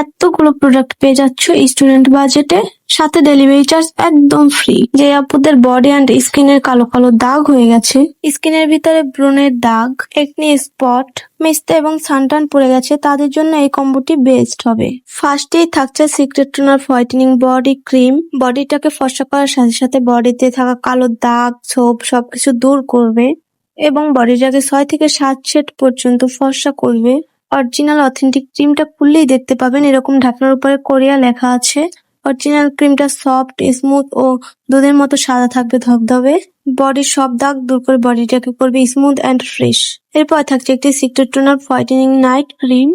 এতগুলো প্রোডাক্ট পেয়ে যাচ্ছ স্টুডেন্ট বাজেটে সাথে ডেলিভারি চার্জ একদম ফ্রি যে আপুদের বডি অ্যান্ড স্কিনের কালো কালো দাগ হয়ে গেছে। স্কিনের ভিতরে ব্রণের দাগ একনি স্পট মেস্তে এবং সানটান পড়ে গেছে। তাদের জন্য এই কম্বোটি বেস্ট হবে। ফার্স্টেই থাকছে secret toner whitening body cream বডিটাকে ফর্সা করার সাথে সাথে বডিতে থাকা কালো দাগ, ছোপ সবকিছু দূর করবে এবং বডিটাকে ছয় থেকে সাত সেট পর্যন্ত ফর্সা করবে। অরিজিনাল অথেন্টিক ক্রিমটা খুললেই দেখতে পাবেন, এরকম ঢাকনার উপরে কোরিয়া লেখা আছে। অরিজিনাল ক্রিমটা সফট স্মুথ ও দুধের মতো সাদা থাকবে ধবধবে। বডির সব দাগ দূর করে বডিটাকে করবে স্মুথ অ্যান্ড ফ্রেশ এরপর থাকছে একটি secret toner whitening night cream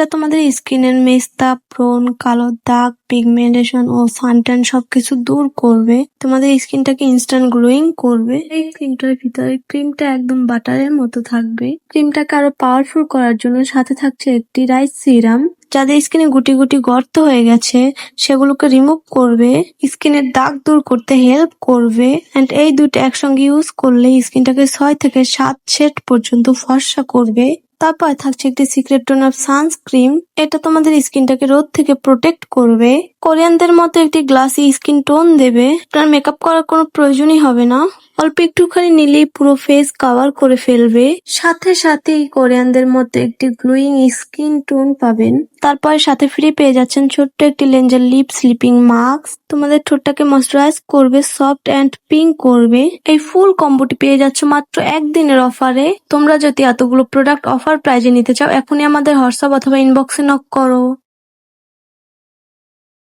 এটা তোমাদের স্কিনের মেস্তা ব্রণ কালো দাগ পিগমেন্টেশন ও সানট্যান সবকিছু দূর করবে। তোমাদের স্কিনটাকে ইনস্ট্যান্ট গ্লোয়িং করবে। এই ক্রিমটার ভিতরে ক্রিমটা একদম বাটারের মতো থাকবে। ক্রিমটাকে আরও পাওয়ারফুল করার জন্য সাথে থাকছে একটি রাইস সিরাম যাদের স্কিনে গুটি গুটি গর্ত হয়ে গেছে। সেগুলোকে রিমুভ করবে। স্কিনের দাগ দূর করতে হেল্প করবে। এন্ড এই দুটো একসঙ্গে ইউজ করলে স্কিনটাকে ছয় থেকে সাত সেট পর্যন্ত ফর্সা করবে। তারপর থাকছে একটি সিক্রেট টোন অফ সানস্ক্রিন এটা তোমাদের স্কিনটাকে রোদ থেকে প্রোটেক্ট করবে। কোরিয়ানদের মতো একটি গ্লাসি স্কিন টোন দেবে। আপনার মেকআপ করার কোনো প্রয়োজনই হবে না। অল্প একটুখানি নিলেই পুরো ফেস কভার করে ফেলবে। সাথে সাথে কোরিয়ানদের মতো একটি গ্লোয়িং স্কিন টোন পাবেন। তারপরে সাথে ফ্রি পেয়ে যাচ্ছেন ছোট্ট একটি লেঞ্জার লিপ স্লিপিং মাস্ক তোমাদের ঠোঁটটাকে ময়শ্চারাইজ করবে সফট অ্যান্ড পিঙ্ক করবে। এই ফুল কম্বোটি পেয়ে যাচ্ছ মাত্র একদিনের অফারে তোমরা যদি এতগুলো প্রোডাক্ট অফার প্রাইজে নিতে চাও, এখনই আমাদের হোয়াটসঅ্যাপ অথবা ইনবক্সে নক করো।